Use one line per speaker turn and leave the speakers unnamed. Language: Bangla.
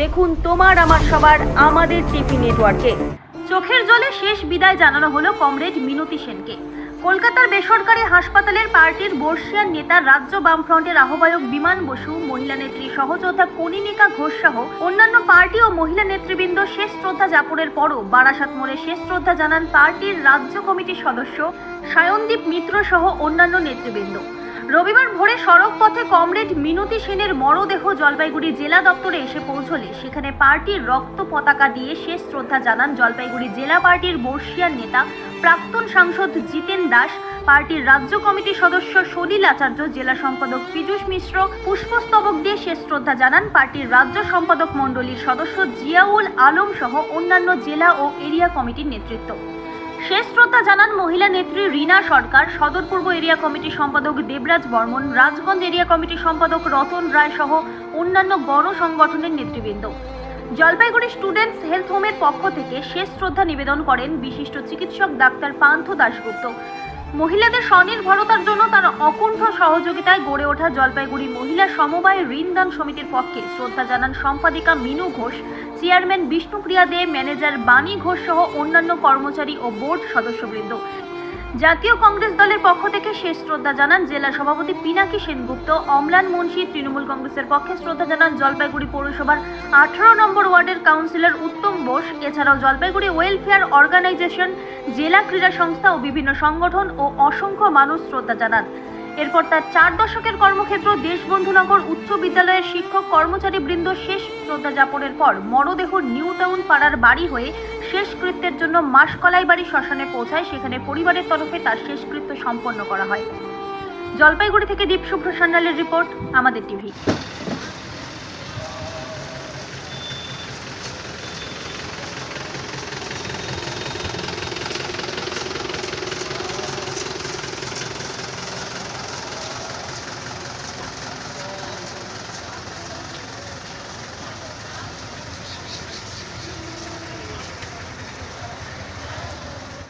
দেখুন তোমার, আমার সবার, আমাদের টিভি নেটওয়ার্কে চোখের জলে শেষ বিদায় জানানো হলো কমরেড মিনতি সেনকে। কলকাতার বেসরকারি হাসপাতালের পার্টির বর্ষিয়ান নেতা, রাজ্য বামফ্রন্টের আহ্বায়ক বিমান বসু, মহিলা নেত্রী সহযোদ্ধা কনিনিকা ঘোষ সহ অন্যান্য পার্টি ও মহিলা নেতৃবৃন্দ শেষ শ্রদ্ধা যাপনের পরও বারাসাত মোড়ে শেষ শ্রদ্ধা জানান পার্টির রাজ্য কমিটির সদস্য সায়নদীপ মিত্র সহ অন্যান্য নেতৃবৃন্দ। রবিবার ভোরে সড়ক পথে কমরেড মিনতি সেনের মরদেহ জলপাইগুড়ি জেলা দপ্তরে এসে পৌঁছলে। সেখানে পার্টির রক্ত পতাকা দিয়ে শেষ শ্রদ্ধা জানান জলপাইগুড়ি জেলা পার্টির বর্ষিয়ান নেতা, প্রাক্তন সাংসদ জিতেন দাস, পার্টির রাজ্য কমিটির সদস্য সলিল আচার্য, জেলা সম্পাদক পীযূষ মিশ্র, পুষ্পস্তবক দিয়ে শেষ শ্রদ্ধা জানান পার্টির রাজ্য সম্পাদক মণ্ডলীর সদস্য জিয়াউল আলম সহ অন্যান্য জেলা ও এরিয়া কমিটির নেতৃত্ব। শেষ শ্রদ্ধা জানান মহিলা নেত্রী রীনা সরকার, সদর পূর্ব এরিয়া কমিটির সম্পাদক দেবরাজ বর্মন, রাজগঞ্জ এরিয়া কমিটির সম্পাদক রতন রায় সহ অন্যান্য গণ সংগঠনের নেতৃবৃন্দ। জলপাইগুড়ি স্টুডেন্টস হেলথ হোমের পক্ষ থেকে শেষ শ্রদ্ধা নিবেদন করেন বিশিষ্ট চিকিৎসক ডাক্তার পান্থ দাশগুপ্ত। মহিলাদের স্বনির্ভরতার জন্য তার অকুণ্ঠ সহযোগিতায় গড়ে ওঠা জলপাইগুড়ি মহিলা সমবায় ঋণদান সমিতির পক্ষে শ্রদ্ধা জানান সম্পাদিকা মিনু ঘোষ, চেয়ারম্যান বিষ্ণুপ্রিয়া দে, ম্যানেজার বাণী ঘোষ সহ অন্যান্য কর্মচারী ও বোর্ড সদস্যবৃন্দ। জাতীয় কংগ্রেস দলের পক্ষ থেকে শেষ শ্রদ্ধা জানান জেলা সভাপতি পিনাকি সেনগুপ্ত, অমলান মুন্সি, তৃণমূল কংগ্রেসের পক্ষে শ্রদ্ধা জানান জলপাইগুড়ি পৌরসভার আঠারো নম্বর ওয়ার্ডের কাউন্সিলর উত্তম বোস। এছাড়াও জলপাইগুড়ি ওয়েলফেয়ার অর্গানাইজেশন, জেলা ক্রীড়া সংস্থা ও বিভিন্ন সংগঠন ও অসংখ্য মানুষ শ্রদ্ধা জানান। এরপর তার চার দশকের কর্মক্ষেত্র দেশবন্ধুনগর উচ্চ বিদ্যালয়ের শিক্ষক কর্মচারী বৃন্দ শেষ শ্রদ্ধা যাপনের পর মরদেহ নিউ টাউন পাড়ার বাড়ি হয়ে শেষকৃত্যের জন্য মাসকলাই বাড়ি শ্মশানে পৌঁছায় সেখানে পরিবারের তরফে তার শেষকৃত্য সম্পন্ন করা হয়। জলপাইগুড়ি থেকে দীপশুভ্র সান্যালের রিপোর্ট, আমাদের টিভি।